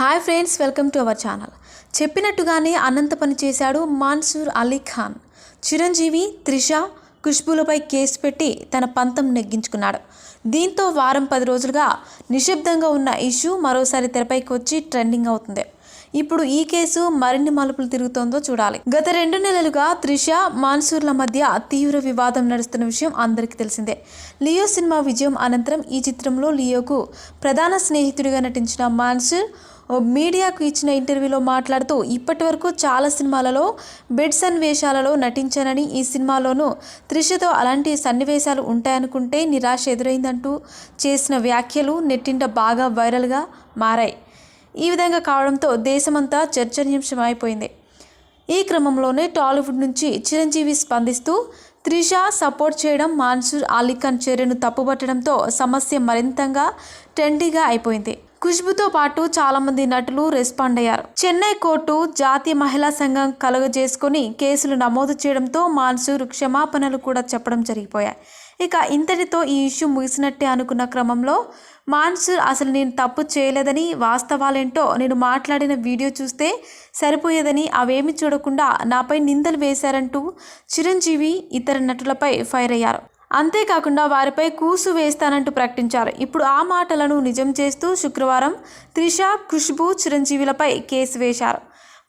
Hi friends welcome to our channel. చెప్పినట్టుగానే అనంత పని చేశాడు మాన్సూర్ అలీ ఖాన్. చిరంజీవి త్రిష ఖుష్బులపై కేసు పెట్టి తన పంతం నెగ్గించుకున్నాడు. దీంతో వారం పది రోజులుగా నిశ్శబ్దంగా ఉన్న ఇష్యూ మరోసారి తెరపైకి వచ్చి ట్రెండింగ్ అవుతుంది. ఇప్పుడు ఈ కేసు మరిన్ని మలుపులు తిరుగుతోందో చూడాలి. గత రెండు నెలలుగా త్రిష మాన్సూర్ల మధ్య తీవ్ర వివాదం నడుస్తున్న విషయం అందరికీ తెలిసిందే. లియో సినిమా విజయం అనంతరం ఈ చిత్రంలో లియోకు ప్రధాన స్నేహితుడిగా నటించిన మాన్సూర్ మీడియాకు ఇచ్చిన ఇంటర్వ్యూలో మాట్లాడుతూ ఇప్పటి వరకు చాలా సినిమాలలో బెడ్ సన్నివేశాలలో నటించానని ఈ సినిమాలోనూ త్రిషతో అలాంటి సన్నివేశాలు ఉంటాయనుకుంటే నిరాశ ఎదురైందంటూ చేసిన వ్యాఖ్యలు నెట్టింట బాగా వైరల్గా మారాయి. ఈ విధంగా కావడంతో దేశమంతా చర్చనీయాంశమైపోయింది. ఈ క్రమంలోనే టాలీవుడ్ నుంచి చిరంజీవి స్పందిస్తూ త్రిష సపోర్ట్ చేయడం మాన్సూర్ అలీఖాన్ చర్యను తప్పుపట్టడంతో సమస్య మరింతగా ట్రెండీగా అయిపోయింది. ఖుష్బుతో పాటు చాలామంది నటులు రెస్పాండ్ అయ్యారు. చెన్నై కోర్టు జాతీయ మహిళా సంఘం కలుగజేసుకుని కేసులు నమోదు చేయడంతో మాన్సూర్ క్షమాపణలు కూడా చెప్పడం జరిగిపోయాయి. ఇక ఇంతటితో ఈ ఇష్యూ ముగిసినట్టే అనుకున్న క్రమంలో మాన్సూర్ అసలు నేను తప్పు చేయలేదని వాస్తవాలేంటో నేను మాట్లాడిన వీడియో చూస్తే సరిపోయేదని అవేమి చూడకుండా నాపై నిందలు వేశారంటూ చిరంజీవి ఇతర నటులపై ఫైర్ అయ్యారు. అంతేకాకుండా వారిపై కూసు వేస్తానంటూ ప్రకటించారు. ఇప్పుడు ఆ మాటలను నిజం చేస్తూ శుక్రవారం త్రిష ఖుష్బు చిరంజీవిలపై కేసు వేశారు.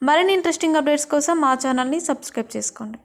మరిన్ని ఇంట్రెస్టింగ్ అప్డేట్స్ కోసం మా ఛానల్ని సబ్స్క్రైబ్ చేసుకోండి.